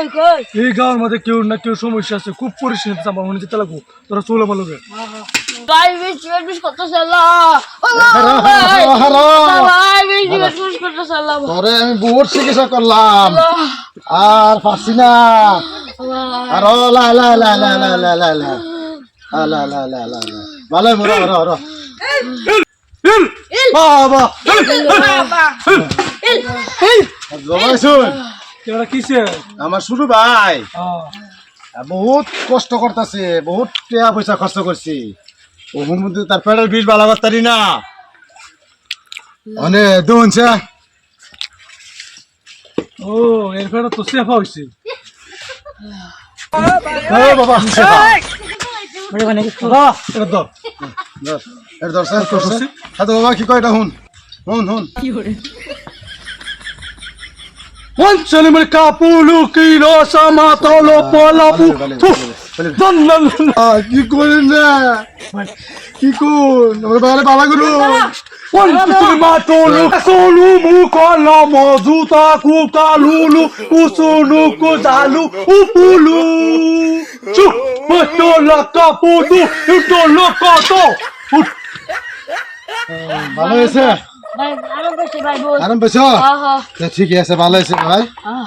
কই কই এই মধ্যে কেউ না কেউ সমস্যা আছে খুব পরিষ্কার আমার মনে যেতে লাগবো তোরা চলে ভালো ভাই বেশি বেশ কত সালা ভাই ভাই বেশি কত সালা তোরে আমি বহুত চিকিৎসা করলাম আর পারছি না আর লা লা লা লা লা লা লা লা লা লা লা লা লা ভালো বড় বড় বড় বাবা আমার শুরু ভাই। বহুত কষ্ট করতেছে বহুত টাকা পয়সা খরচ করছি। ওর মধ্যে তার পেটের বিষ বালা করতারি না। অনে দুনছে ও এরপরে তো সেফা হয়েছে বাবা এর বাবা কি কয় এটা হুন। হুন হুন। পঞ্চলিমের কাপুলু কিলো সামাতলো পলাপু দন্দন কি করেন না কি কোন আমরা বাইরে বালা করু পঞ্চলিমাতলো সোলু মুকলা মজুতা কুকা উসুনু কুজালু উপুলু চু মতলা কাপুলু ইতলো কত ভালো হয়েছে আরাম পেছ হ্যাঁ হ্যাঁ। আছে ভালো হয়েছে ভাই।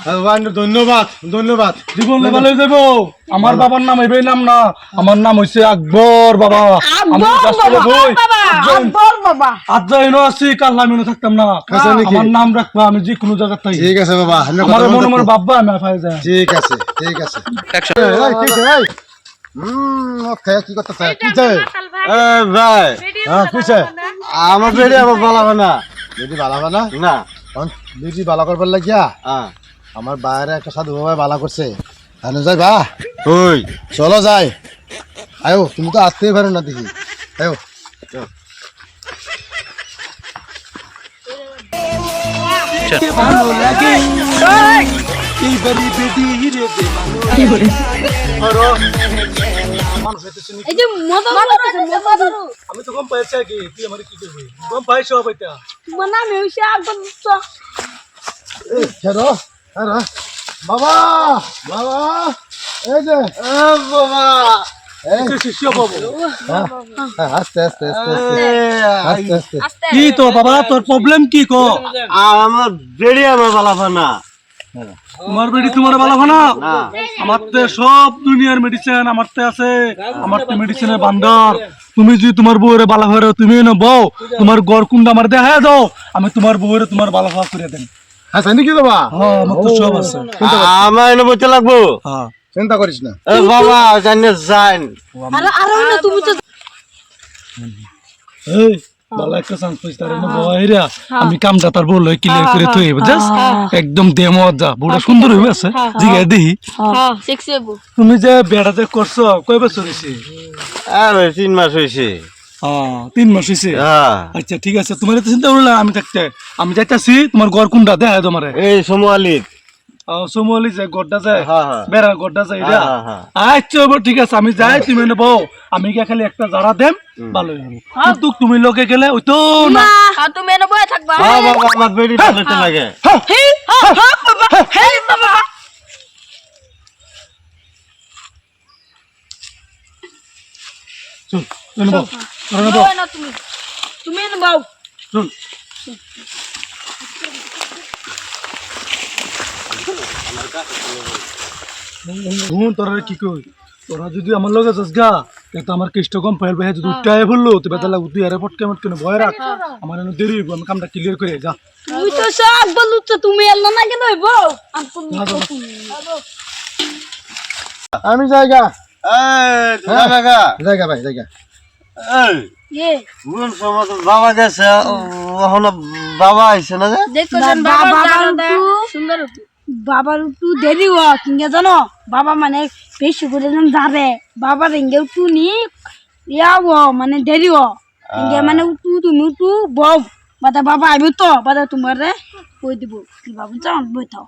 হ্যাঁ, ভাই, ধন্যবাদ ধন্যবাদ। জীবন ভালো যাব আমার বাবার নাম এবে নাম না আমার নাম হইছে আকবর বাবা। আজ যাইনো। আছি কাল আমি না থাকতাম না। আছে আমার নাম রাখবা আমি যে কোনো জায়গা থাকি। ঠিক আছে বাবা আমি আমার মনে মনে বাবা আমি যায় ঠিক আছে ঠিক আছে। হুম, কি করতে চাই কি চাই ভাই। হ্যাঁ কি চাই আমার বেড়ে আমার বালাবে না। বেটি বালাবা না? না। বেটি বালা করবার লাগিয়া আমার বাইরে একটা সাধু বাবা বালা করছে। জানো যাই বা। ওই। চলো যাই। আয়ো তুমি তো আসতেই পারো না দেখি। আয়ো। ভালো লাগে? এইবারই বেটি হিরে দে কি করে কি তো বাবা কি তোর প্রবলেম কি কো? আমার বেড়িয়া বাবা লাফানা। তোমার বেটি তোমার ভালো না? না। আমার তে সব দুনিয়ার মেডিসিন আমার তে আছে। আমার তে মেডিসিনের ভান্ডার তুমি যদি তোমার বউরে বালা হয়ে তুমি না বউ। তোমার গড় কুন্ডা আমার দেখা দাও। আমি তোমার বউরে তোমার বালা হওয়া করে দেন হ্যাঁ নাকি বাবা? হ্যাঁ আমার তো সব আছে। আমার এনে বইতে লাগবো? হ্যাঁ। চিন্তা করিস না। এ বাবা জানি যাইন আরে আরে তুমি তো এই বালা একটা চান্স পাইছ তার না আমি কামটা তার বউ ক্লিয়ার করে থই বুঝছস একদম দেমো যা বউটা সুন্দর হইবে আছে? জিগা দেহি। হ্যাঁ। তুমি যে বেড়া যে করছ কয় বছর হইছে? আর তিন মাস হ্যাঁ তিন মাস হইছে? হ্যাঁ। আচ্ছা ঠিক আছে তোমার তো চিন্তা করলে আমি থাকতে আমি যাইতাছি তোমার ঘর কোনটা দেখা তোমারে? এই সময়ালিত। সুমলি যে গড্ডা যায় বেড়ার গড্ডা যায় এটা আচ্ছা ঠিক আছে আমি যাই তুমি নেব আমি গিয়া খালি একটা জারা দেম ভালো কিন্তু তুমি লোকে গেলে ওই তো না তুমি নেব থাকবা বাবা আমার বেড়ি ভালো লাগে তুমি তুমি নেব শুন হুম তোরা কি কই? তোরা যদি আমার লগে যাস গা তো আমার কেষ্ট কম ভাই যদি উঠায় বলল তো বেতা লাগু তুই আরে না ভয় রাখ। আমার এনে দেরি হইব আমি কামটা ক্লিয়ার করে যা। তুমি তো সব তুমি এলো না কেন হইব? আমি জায়গা। এই জায়গা ভাই বাবা গেছে? বাবা আইছে না যে? সুন্দর বাবার একটু দেরি হ কিংবা জানো? বাবা মানে বেশি করে যেন ধারে বাবার ইঙ্গে একটু নি ইয়া হ মানে দেরি হ ইঙ্গে মানে একটু তুমি একটু বউ বাদা বাবা আইব তো বাদা তোমার রে কই দিব? কি বাবু যাও বই থাও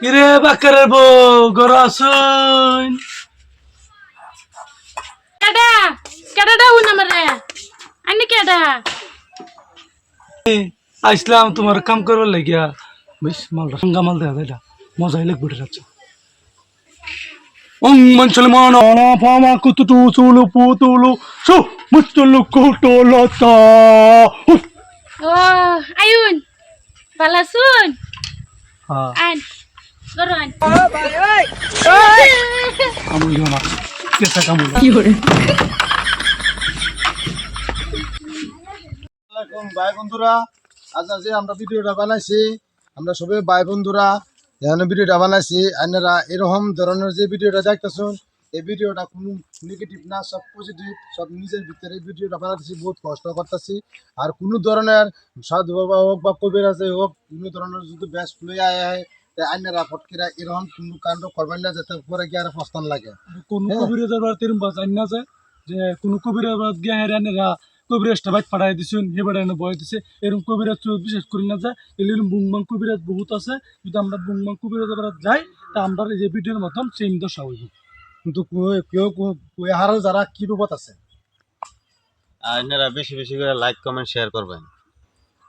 কিরে বাকারে বউ গর আসুন কেডা? কেডাটা হইন আমারে? আনি কেডা? আইসলাম তোমার কাম করবার লাগিয়া। বেশ মালটা। সঙ্গা মাল দেওয়া এটা। মজাই লাগবে যাচ্ছে হ্যাঁ। আমরা ভিডিওটা বানাইছি আমরা সবাই ভাই বন্ধুরা এখানে ভিডিওটা বানাইছি। আপনারা এরকম ধরনের যে ভিডিওটা দেখতেছেন এই ভিডিওটা কোনো নেগেটিভ না সব পজিটিভ সব নিজের ভিতরে এই ভিডিওটা বানাতেছি বহুত কষ্ট করতেছি। আর কোনো ধরনের সাধু বাবা হোক বা কবিরাজে হোক কোনো ধরনের যদি ব্যাস লই আয় হয় আইনারা ফটকিরা এরকম কোনো কাণ্ড করবেন না যাতে পরে গিয়ে আর প্রস্তান লাগে। কোন হ্যাঁ। কবিরাজের বার তেরম বাজ আইন না যে কোন কবিরাজ বার গিয়া হেরানেরা কবিরাজটা বাইক পাঠাই দিছুন হেবারে এনে বয় দিছে। এরকম কবিরাজ বিশেষ করি না যে এলিরম বুংবাং কবিরাজ বহুত আছে। যদি আমরা বুংবাং কবিরাজ বার যাই তা আমরা এই যে ভিডিওর মতন সেম দশা হইব। কিন্তু কেউ হারো যারা কি রূপত আছে আপনারা বেশি বেশি করে লাইক কমেন্ট শেয়ার করবেন।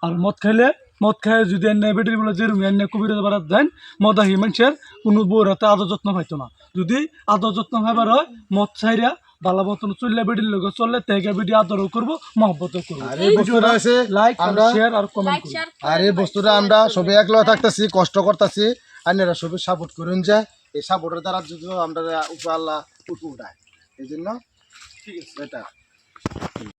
আর মদ খাইলে মদ খাই যদি এনে বেটির বলে যেরকম এনে কবিরাজ বার যান মদ মানুষের কোনো বউর হাতে আদর যত্ন পাইতো না। যদি আদর যত্ন খাইবার হয় মদ ছাইরা বালা মতন চললে বেটির লোক চললে তেগে বেটি আদরও করব মহব্বতও করব। আর এই বস্তুটা আছে লাইক আমরা শেয়ার আর কমেন্ট আর এই বস্তুটা আমরা সবাই একলা থাকতেছি কষ্ট করতেছি আপনারা সবাই সাপোর্ট করুন যে এই সাপোর্টের দ্বারা যদি আমরা উপর আল্লাহ উঠে উঠায়। এই জন্য ঠিক আছে। এটা।